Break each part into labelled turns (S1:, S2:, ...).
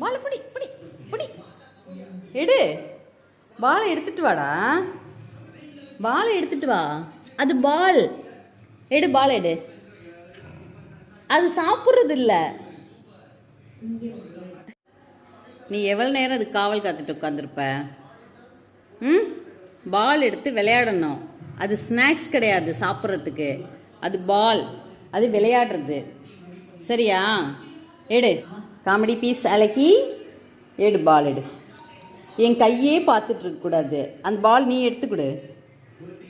S1: பாலை பிடி பிடி பிடி. எடு. பாலை எடுத்துட்டு வாடா. பாலை எடுத்துட்டு வா. அது பால். எடு பால் எடு. அது சாப்பிட்றது இல்லை நீ எவ்வளோ நேரம் அது காவல் காத்துட்டு உட்காந்துருப்ப ம்? பால் எடுத்து விளையாடணும். அது ஸ்நாக்ஸ் கிடையாது சாப்பிட்றதுக்கு. அது பால். அது விளையாடுறது. சரியா? எடு. காமெடி பீஸ் அழகி எடு பால் எடு. என் கையே பார்த்துட்ருக்கக்கூடாது அந்த பால் நீ எடுத்துக்கொடு.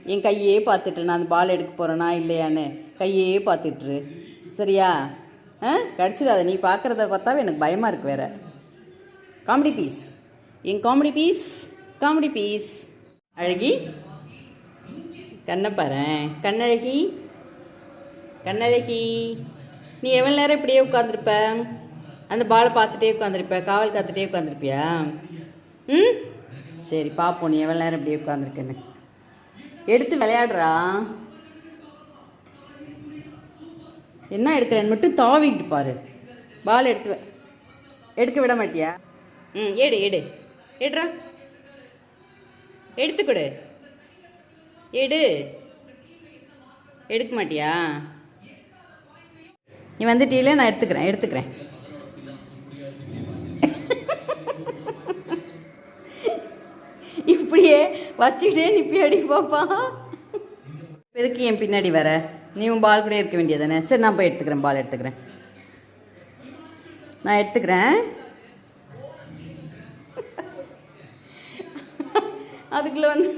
S1: என் கையே பார்த்துட்டு நான் அந்த பால் எடுக்க போகிறேனா இல்லையான்னு கையே பார்த்துட்ரு சரியா? ஆ? கிடச்சிடாத. நீ பார்க்குறத பார்த்தாவே எனக்கு பயமாக இருக்கு வேற. காமெடி பீஸ் என் காமெடி பீஸ் காமெடி பீஸ் அழகி கண்ணை பாரு கண்ணழகி கண்ணழகி. நீ எவ்வளோ நேரம் இப்படியே உட்காந்துருப்ப அந்த பாலை பார்த்துட்டே உட்காந்துருப்பியா? காவல் காத்துட்டே உட்காந்துருப்பியா? ம்? சரி பார்ப்போம் நீ எவ்வளோ நேரம் இப்படியே உட்காந்துருக்கேன்னு. எடுத்து விளையாடுறா. என்ன எடுக்கிறேன்னு மட்டும் தாவிக்கிட்டு பாரு. பால் எடுத்து எடுக்க விட மாட்டியா? ம் எடு எடு. எடுறா. எடுத்துக்கொடு எடு. எடுக்க மாட்டியா? நீ வந்துட்டீல நான் எடுத்துக்கிறேன் எடுத்துக்கிறேன். இப்படியே வச்சுக்கிட்டே நிப்பி அடி பாப்பா. எதுக்கு என் பின்னாடி வர நீ உன் பால் கூட இருக்க வேண்டியதானே சரி நான் போய் எடுத்துக்கிறேன் பால் எடுத்துக்கிறேன். நான் எடுத்துக்கிறேன். அதுக்குள்ளே வந்து